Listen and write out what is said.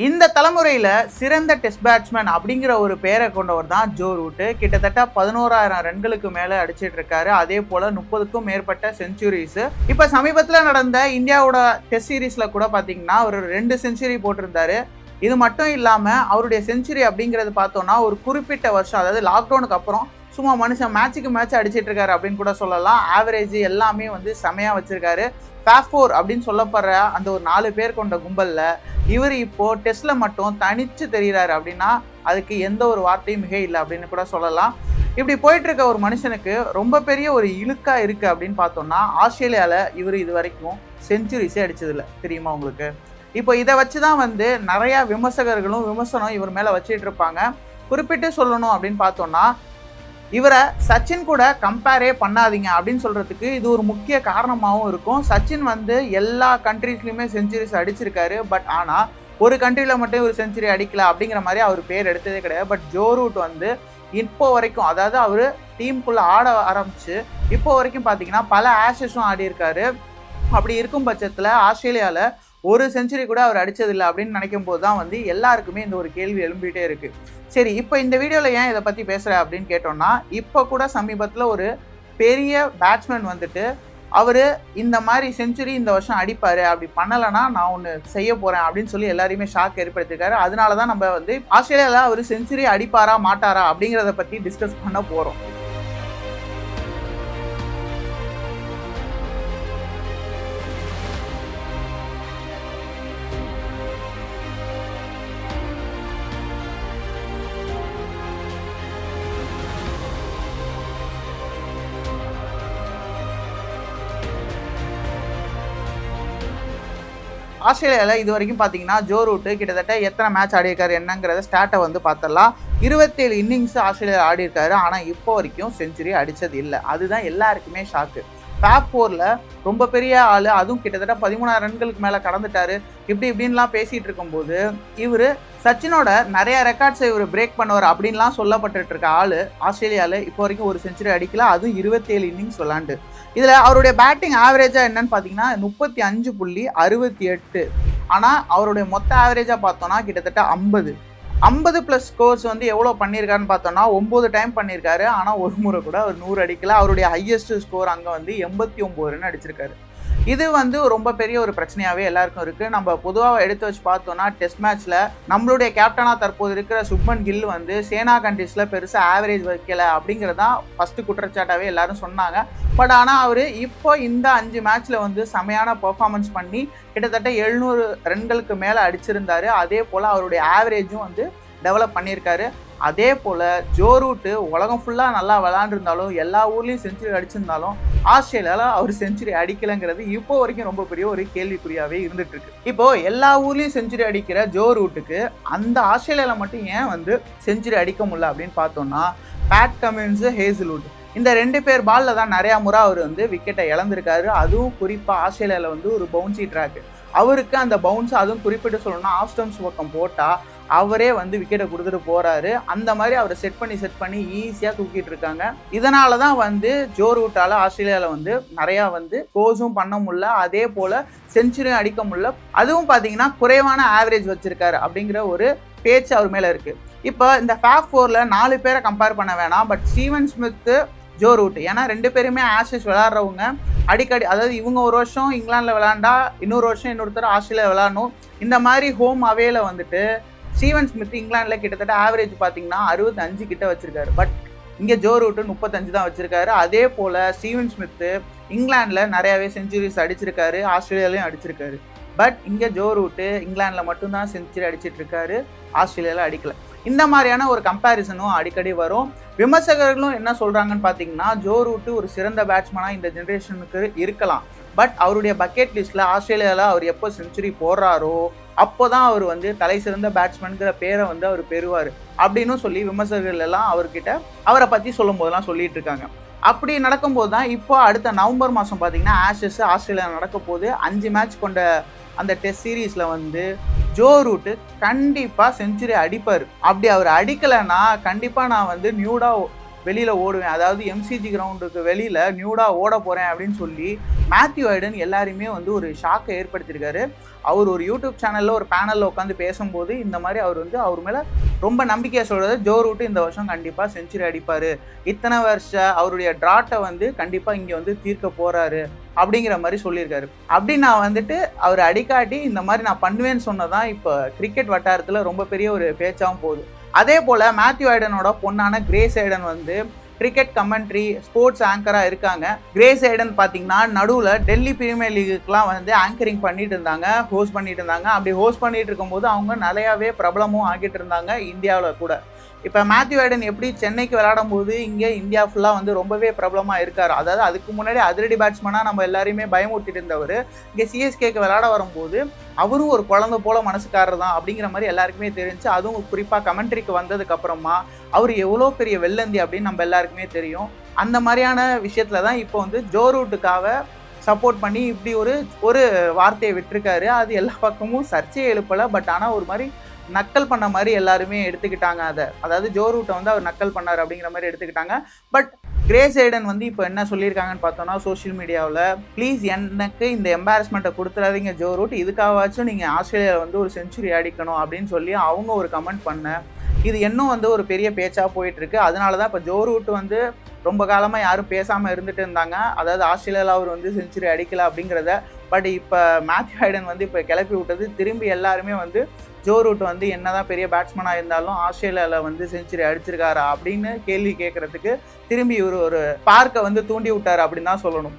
இந்த தலைமுறையில் சிறந்த டெஸ்ட் பேட்ஸ்மேன் அப்படிங்கிற ஒரு பெயரை கொண்டவர் தான் ஜோ ரூட்டு. கிட்டத்தட்ட பதினோராயிரம் ரன்களுக்கு மேலே அடிச்சிட்டு இருக்காரு. அதே போல் முப்பதுக்கும் மேற்பட்ட செஞ்சுரிஸ் இப்போ சமீபத்தில் நடந்த இந்தியாவோட டெஸ்ட் சீரீஸில் கூட பார்த்தீங்கன்னா ஒரு ரெண்டு செஞ்சுரி போட்டிருந்தாரு. இது மட்டும் இல்லாமல் அவருடைய செஞ்சுரி அப்படிங்கிறது பார்த்தோன்னா ஒரு குறிப்பிட்ட வருஷம் அதாவது லாக்டவுனுக்கு அப்புறம் சும்மா மனுஷன் மேட்சுக்கு மேட்ச் அடிச்சிட்டு இருக்காரு அப்படின்னு கூட சொல்லலாம். ஆவரேஜ் எல்லாமே வந்து செமையாக வச்சிருக்காரு. ஃபேஃப் ஃபோர் அப்படின்னு சொல்லப்படுற அந்த ஒரு நாலு பேர் கொண்ட கும்பலில் இவர் இப்போது டெஸ்ட்டில் மட்டும் தனித்து தெரிகிறாரு அப்படின்னா அதுக்கு எந்த ஒரு வார்த்தையும் மிக இல்லை அப்படின்னு கூட சொல்லலாம். இப்படி போயிட்டுருக்க ஒரு மனுஷனுக்கு ரொம்ப பெரிய ஒரு இழுக்காக இருக்குது அப்படின்னு பார்த்தோம்னா ஆஸ்திரேலியாவில் இவர் இது வரைக்கும் செஞ்சுரிஸே அடித்ததில்லை தெரியுமா உங்களுக்கு? இப்போ இதை வச்சு தான் வந்து நிறையா விமர்சகர்களும் விமர்சனம் இவர் மேலே வச்சுட்டு இருப்பாங்க. குறிப்பிட்டு சொல்லணும் அப்படின்னு பார்த்தோம்னா இவரை சச்சின் கூட கம்பேரே பண்ணாதீங்க அப்படின்னு சொல்கிறதுக்கு இது ஒரு முக்கிய காரணமாகவும் இருக்கும். சச்சின் வந்து எல்லா கண்ட்ரீஸ்லையுமே செஞ்சுரிஸ் அடிச்சிருக்காரு. பட் ஆனால் ஒரு கண்ட்ரியில் மட்டும் ஒரு செஞ்சுரி அடிக்கல அப்படிங்கிற மாதிரி அவர் பேர் எடுத்ததே கிடையாது. பட் ஜோ ரூட் வந்து இப்போ வரைக்கும் அதாவது அவர் டீமுக்குள்ளே ஆட ஆரம்பிச்சு இப்போ வரைக்கும் பார்த்தீங்கன்னா பல ஆஷஸும் ஆடியிருக்காரு. அப்படி இருக்கும் பட்சத்தில் ஆஸ்திரேலியாவில் ஒரு செஞ்சுரி கூட அவர் அடித்ததில்லை அப்படின்னு நினைக்கும் போது தான் வந்து எல்லாருக்குமே இந்த ஒரு கேள்வி எழும்பிகிட்டே இருக்குது சரி இப்போ இந்த வீடியோவில் ஏன் இதை பற்றி பேசுகிற அப்படின்னு கேட்டோம்னா இப்போ கூட சமீபத்தில் ஒரு பெரிய பேட்ஸ்மேன் வந்துட்டு அவர் இந்த மாதிரி செஞ்சுரி இந்த வருஷம் அடிப்பார் அப்படி பண்ணலைன்னா நான் ஒன்று செய்ய போகிறேன் அப்படின்னு சொல்லி எல்லாரையுமே ஷாக் ஏற்படுத்திருக்காரு அதனால தான் நம்ம வந்து ஆஸ்திரேலியாவில் அவர் செஞ்சுரி அடிப்பாரா மாட்டாரா அப்படிங்கிறத பற்றி டிஸ்கஸ் பண்ண போகிறோம் ஆஸ்திரேலியாவில் இது வரைக்கும் பார்த்தீங்கன்னா ஜோ ரூட்டு கிட்டத்தட்ட எத்தனை மேட்ச் ஆடியிருக்காரு என்னங்கிறத ஸ்டாட்டை வந்து பார்த்தரலாம் இருபத்தேழு இன்னிங்ஸ் ஆஸ்திரேலியா ஆடியிருக்காரு ஆனால் இப்போ வரைக்கும் செஞ்சுரி அடித்தது இல்லை. அதுதான் எல்லாருக்குமே ஷாக்கு ஃபேப் ஃபோரில் ரொம்ப பெரிய ஆள் அதுவும் கிட்டத்தட்ட பதிமூணாயிரம் ரன்களுக்கு மேலே கடந்துட்டாரு. இப்படி இப்படின்லாம் பேசிகிட்டு இருக்கும்போது இவர் சச்சினோட நிறைய ரெக்கார்ட்ஸை இவர் பிரேக் பண்ணுவார் அப்படின்லாம் சொல்லப்பட்டு இருக்க ஆள் ஆஸ்திரேலியாவில் இப்போ வரைக்கும் ஒரு செஞ்சுரி அடிக்கல. அதுவும் இருபத்தேழு இன்னிங்ஸ் விளாண்டு. இதில் அவருடைய பேட்டிங் ஆவரேஜாக என்னன்னு பார்த்தீங்கன்னா முப்பத்தி அஞ்சு புள்ளி அறுபத்தி எட்டு. ஆனால் அவருடைய மொத்த ஆவரேஜாக பார்த்தோன்னா கிட்டத்தட்ட ஐம்பது. ஐம்பது ப்ளஸ் ஸ்கோர்ஸ் வந்து எவ்வளோ பண்ணியிருக்காருன்னு பார்த்தோன்னா ஒம்பது டைம் பண்ணியிருக்காரு. ஆனால் ஒரு முறை கூட அவர் நூறு அடிக்கல. அவருடைய ஹையஸ்ட் ஸ்கோர் அங்கே வந்து எண்பத்தி ஒம்பது ரன் அடிச்சிருக்காரு. இது வந்து ரொம்ப பெரிய ஒரு பிரச்சனையாகவே எல்லாருக்கும் இருக்குது நம்ம பொதுவாக எடுத்து வச்சு பார்த்தோம்னா டெஸ்ட் மேட்ச்சில் நம்மளுடைய கேப்டனாக தற்போது இருக்கிற சுப்மன் கில் வந்து சேனா கண்டிஸில் பெருசாக ஆவரேஜ் வைக்கல அப்படிங்கிறது தான் ஃபஸ்ட்டு குற்றச்சாட்டாகவே எல்லாரும் சொன்னாங்க. பட் ஆனால் அவர் இப்போ இந்த அஞ்சு மேட்ச்சில் வந்து செமையான பெர்ஃபார்மன்ஸ் பண்ணி கிட்டத்தட்ட எழுநூறு ரன்களுக்கு மேலே அடிச்சிருந்தாரு. அதே போல் அவருடைய ஆவரேஜும் வந்து டெவலப் பண்ணியிருக்காரு. அதே போல் ஜோ ரூட்டு உலகம் ஃபுல்லாக நல்லா விளாண்டுருந்தாலும் எல்லா ஊர்லேயும் செஞ்சுரி அடிச்சிருந்தாலும் ஆஸ்திரேலியாவில் அவர் செஞ்சுரி அடிக்கலைங்கிறது இப்போ வரைக்கும் ரொம்ப பெரிய ஒரு கேள்விக்குறியாகவே இருந்துகிட்ருக்கு. இப்போது இப்போ எல்லா ஊர்லேயும் செஞ்சுரி அடிக்கிற ஜோ ரூட்டுக்கு அந்த ஆஸ்திரேலியாவில் மட்டும் ஏன் வந்து செஞ்சுரி அடிக்க முடியல அப்படின்னு பார்த்தோம்னா பேட் கமின்ஸு ஹேசில்வுட் இந்த ரெண்டு பேர் பாலில் தான் நிறையா முறை அவர் வந்து விக்கெட்டை இழந்திருக்காரு. அதுவும் குறிப்பாக ஆஸ்திரேலியாவில் வந்து ஒரு பவுன்சி ட்ராக்கு அவருக்கு அந்த பவுன்ஸ் அதுவும் குறிப்பிட்டு சொல்லணும்னா ஆஃப் பக்கம் போட்டால் அவரே வந்து விக்கெட்டை கொடுத்துட்டு போறாரு. அந்த மாதிரி அவரை செட் பண்ணி செட் பண்ணி ஈஸியாக தூக்கிட்டு இருக்காங்க. இதனால தான் வந்து ஜோ ரூட்டால் ஆஸ்திரேலியாவில் வந்து நிறையா வந்து கோஸும் பண்ண முடியல. அதே போல் செஞ்சுரியும் அடிக்க முடியல. அதுவும் பார்த்தீங்கன்னா குறைவான ஆவரேஜ் வச்சிருக்காரு அப்படிங்கிற ஒரு பேச்சு அவர் மேலே இருக்கு. இப்போ இந்த ஃபேப் ஃபோரில் நாலு பேரை கம்பேர் பண்ண வேணாம். But Steven Smith Joe Root ஏன்னா ரெண்டு பேருமே ஆஷஸ் விளாட்றவங்க அடிக்கடி அதாவது இவங்க ஒரு வருஷம் இங்கிலாந்தில் விளாண்டா இன்னொரு வருஷம் இன்னொருத்தர் ஆஸ்திரேலியா விளாடணும் இந்த மாதிரி ஹோம் அவேல வந்துட்டு ஸ்டீவன் ஸ்மித் இங்கிலாந்தில் கிட்டத்தட்ட ஆவரேஜ் பார்த்தீங்கன்னா அறுபத்தஞ்சு கிட்ட வச்சிருக்காரு. பட் இங்கே ஜோ ரூட்டு முப்பத்தஞ்சு தான் வச்சிருக்காரு. அதே போல் ஸ்டீவன் ஸ்மித்து இங்கிலாந்தில் நிறையாவே செஞ்சுரிஸ் அடிச்சிருக்காரு. ஆஸ்திரேலியாலையும் அடிச்சிருக்காரு. பட் இங்கே ஜோ ரூட்டு இங்கிலாந்தில் மட்டும்தான் செஞ்சுரி அடிச்சிட்ருக்காரு ஆஸ்திரேலியாவில் அடிக்கல. இந்த மாதிரியான ஒரு கம்பேரிசனும் அடிக்கடி வரும். விமர்சகர்களும் என்ன சொல்கிறாங்கன்னு பார்த்தீங்கன்னா ஜோ ரூட்டு ஒரு சிறந்த பேட்ஸ்மேனாக இந்த ஜென்ரேஷனுக்கு இருக்கலாம். பட் அவருடைய பக்கெட் லிஸ்ட்டில் ஆஸ்திரேலியாவில் அவர் எப்போ செஞ்சுரி போடுறாரோ அப்போ தான் அவர் வந்து தலை சிறந்த பேட்ஸ்மேனுங்கிற பேரை வந்து அவர் பெறுவார். அப்படின்னு சொல்லி விமர்சகர்கள் எல்லாம் அவர்கிட்ட அவரை பற்றி சொல்லும் போதெல்லாம் சொல்லிட்டு இருக்காங்க. அப்படி நடக்கும்போது தான் இப்போ அடுத்த நவம்பர் மாதம் பார்த்தீங்கன்னா ஆஷஸ் ஆஸ்திரேலியா நடக்க போது அஞ்சு மேட்ச் கொண்ட அந்த டெஸ்ட் சீரீஸில் வந்து ஜோ ரூட்டு கண்டிப்பாக செஞ்சுரி அடிப்பார். அப்படி அவர் அடிக்கலைன்னா கண்டிப்பாக நான் வந்து நியூடாக வெளியில் ஓடுவேன். அதாவது எம்சிஜி கிரவுண்டுக்கு வெளியில் நியூடாக ஓட போகிறேன் அப்படின்னு சொல்லி மேத்யூ ஐடன் எல்லாரையுமே வந்து ஒரு ஷாக்கை ஏற்படுத்தியிருக்காரு. அவர் ஒரு யூடியூப் சேனலில் ஒரு பேனலில் உட்காந்து பேசும்போது இந்த மாதிரி அவர் வந்து அவர் மேலே ரொம்ப நம்பிக்கையாக சொல்கிறது ஜோ ரூட்டு இந்த வருஷம் கண்டிப்பாக செஞ்சுரி அடிப்பார். இத்தனை வருஷம் அவருடைய ட்ராட்டை வந்து கண்டிப்பாக இங்கே வந்து தீர்க்க போகிறாரு அப்படிங்கிற மாதிரி சொல்லியிருக்காரு. அப்படி நான் வந்துட்டு அவர் அடிக்காட்டி இந்த மாதிரி நான் பண்ணுவேன்னு சொன்னதான் இப்போ கிரிக்கெட் வட்டாரத்தில் ரொம்ப பெரிய ஒரு பேச்சாகவும் போகுது. அதே போல் மேத்யூ ஐடனோட பொண்ணான கிரேஸ் ஐடன் வந்து கிரிக்கெட் கமெண்ட்ரி ஸ்போர்ட்ஸ் ஆங்கராக இருக்காங்க. கிரேஸ் ஐடன் பார்த்தீங்கன்னா நடுவில் டெல்லி பிரீமியர் லீகுக்கெலாம் வந்து ஆங்கரிங் பண்ணிட்டு இருந்தாங்க ஹோஸ்ட் பண்ணிட்டு இருந்தாங்க. அப்படி ஹோஸ்ட் பண்ணிட்டு இருக்கும்போது அவங்க நிறையாவே பிரபலமும் ஆகிட்டு இருந்தாங்க இந்தியாவில் கூட. இப்போ மேத்யூ ஐடன் எப்படி சென்னைக்கு விளையாடும் போது இங்கே இந்தியா ஃபுல்லாக வந்து ரொம்பவே பிரபலமாக இருக்கார். அதாவது அதுக்கு முன்னாடி அதிரடி பேட்ஸ்மேனாக நம்ம எல்லாரையுமே பயமுறுத்திட்டு இருந்தவர். இங்கே சிஎஸ்கேக்கு விளையாட வரும்போது அவரும் ஒரு குழந்தை போல மனசுக்காரர் தான் அப்படிங்கிற மாதிரி எல்லாருக்குமே தெரிஞ்சு அதுவும் குறிப்பாக கமெண்ட்ரிக்கு வந்ததுக்கு அப்புறமா அவர் எவ்வளோ பெரிய வெள்ளந்தி அப்படின்னு நம்ம எல்லாருக்குமே தெரியும். அந்த மாதிரியான விஷயத்துல தான் இப்போ வந்து ஜோ ரூட்டுக்காக சப்போர்ட் பண்ணி இப்படி ஒரு ஒரு வார்த்தையை விட்டுருக்காரு. அது எல்லா பக்கமும் சர்ச்சையை எழுப்பலை பட் ஆனால் ஒரு மாதிரி நக்கல் பண்ண மாதிரி எல்லாருமே எடுத்துக்கிட்டாங்க அதை. அதாவது ஜோ ரூட்டை வந்து அவர் நக்கல் பண்ணார் அப்படிங்கிற மாதிரி எடுத்துக்கிட்டாங்க. பட் கிரேஸ் ஐடன் வந்து இப்போ என்ன சொல்லியிருக்காங்கன்னு பார்த்தோன்னா சோஷியல் மீடியாவில் ப்ளீஸ் எனக்கு இந்த எம்பாரஸ்மெண்ட்டை கொடுத்துடாதீங்க ஜோ ரூட் இதுக்காகவாச்சும் நீங்கள் ஆஸ்திரேலியாவில் வந்து ஒரு செஞ்சுரி அடிக்கணும் அப்படின்னு சொல்லி அவங்க ஒரு கமெண்ட் பண்ண. இது இன்னும் வந்து ஒரு பெரிய பேச்சாக போயிட்டுருக்கு. அதனால தான் இப்போ ஜோ ரூட் வந்து ரொம்ப காலமாக யாரும் பேசாமல் இருந்துட்டு இருந்தாங்க. அதாவது ஆஸ்திரேலியாவில் அவர் வந்து செஞ்சுரி அடிக்கல அப்படிங்கிறத. பட் இப்போ மேத்யூ ஹைடன் வந்து இப்போ கிளப்பி விட்டது. திரும்பி எல்லாருமே வந்து ஜோ ரூட் வந்து என்னதான் பெரிய பேட்ஸ்மேனாக இருந்தாலும் ஆஸ்திரேலியாவில் வந்து செஞ்சுரி அடிச்சிருக்காரா அப்படின்னு கேள்வி கேட்குறதுக்கு திரும்பி இவர் ஒரு பார்க்கை வந்து தூண்டி விட்டார் அப்படின்னு தான் சொல்லணும்.